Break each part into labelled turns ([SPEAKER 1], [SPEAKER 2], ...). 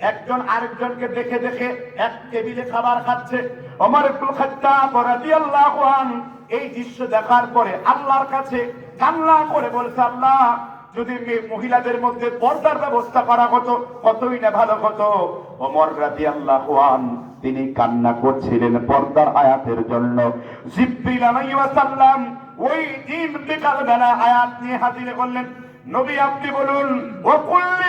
[SPEAKER 1] একজন আরেকজনকে দেখে দেখে এক টেবিলে খাবার খাচ্ছে। ওমর ইবনুল খাত্তাব রাদিয়াল্লাহু আন, এই দৃশ্য দেখার পরে আল্লাহর কাছে কান্না করে বলছে, আল্লাহ, যদি মহিলাদের মধ্যে পর্দার ব্যবস্থা করা হতো, কতই না ভালো হতো? ওমর রাদিয়াল্লাহু আন, তিনি কান্না করছিলেন পর্দার আয়াতের জন্য। জিব্রিল আলাইহিস ওই দিন বিকাল বেলা আয়াত নিয়ে হাজির করলেন নবী আপনি বলুন ও কুল্লি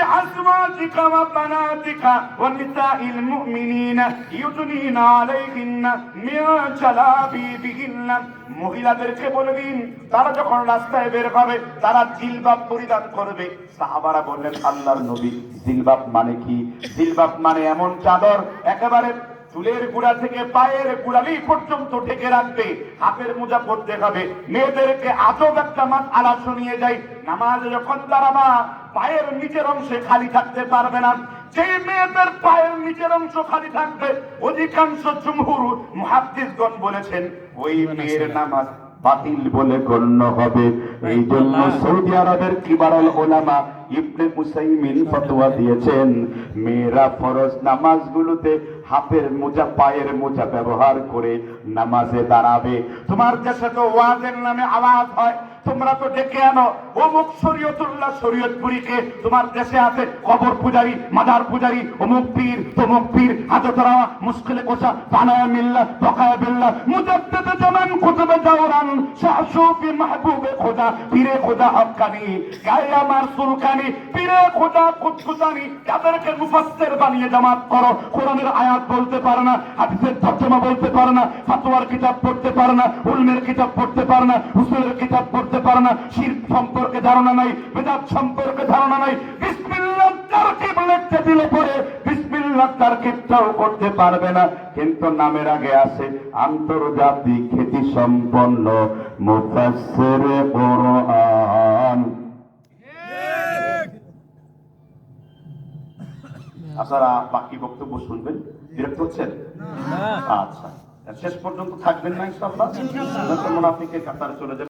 [SPEAKER 1] আজওয়াজিকা وبناتك ونساء المؤمنين يدنين عليهن من جلابيبهن. মহিলাদেরকে বলবেন, তারা যখন রাস্তায় বের হবে, তারা জিলবাব পরিধান করবে। সাহাবারা বললেন, আল্লাহর নবী, জিলবাব মানে কি? জিলবাব মানে এমন চাদর, একেবারে চুলের গুড়া থেকে পায়ের গুড়ালি পর্যন্ত ঢেকে রাখবে। হাতের মোজা পড়তে হবে। মেয়েদেরকে আজব একটা মাস আলা শুনিয়ে যায় নামাজ যখন তারা মা পায়ের নিচের অংশে খালি থাকতে পারবে না। যে মেয়েদের পায়ের নিচের অংশ খালি থাকবে অধিকাংশ জুমহুর মহাদ্দিসগণ বলেছেন ওই মেয়ের নামাজ বাতিল বলে গণ্য হবে। এই জন্য সৌদি আরবের কিবারল ওলামা ইবনে মুসাইমিন ফতোয়া দিয়েছেন মেয়েরা ফরজ নামাজগুলোতে হাতের মোজা পায়ের মোজা ব্যবহার করে নামাজে দাঁড়াবে। তোমার যে তো ওয়াজের নামে আওয়াজ হয়। তোমরা তো ডেকে আনো। অমুক শরীয়তুল্লাহ শরীয়তপুরীকে তোমার দেশে আছে কবর পূজারি, মাদার পূজারি, অমুক পীর, তমুক পীর হাজতরা মুশকিলে কোষা, বানায়া মিল্লা বকায়া বিল্লা, মুজাদ্দিদ জামান কুতুবে জাওরান, শাহসুফি মাহবুবে খোদা, পীরে খোদা হক্কানি গায়ে আমার সুলকানি, পীরে খোদা কুতকুতানি তাদেরকে মুফাসসির বানিয়ে জামাত করো। কোরআনের আয়াত বলতে পারে না, হাদিসের তর্জমা বলতে পারে না ফাতোয়ার কিতাব পড়তে পারে না, উলমের কিতাব পড়তে পারে না, উসুলের কিতাব পড়তে পারে না শিরক সম্পর্কে ধারণা নাই বেদাত সম্পর্কে ধারণা নাই। বিসমিল্লাহ তারকিব লিখতে দিলে পরে বিসমিল্লাহ তারকিবটাও করতে পারবে না। কিন্তু নামের আগে আছে আন্তর্জাতিক খ্যাতি সম্পন্ন মুফাসসির কোরআন। আপনারা বাকি বক্তব্য শুনবেন? বিরক্ত হচ্ছেন? আচ্ছা। শেষ পর্যন্ত থাকবেন না ইনশাআল্লাহ? মুনাফিকের কাতারে চলে যাবেন।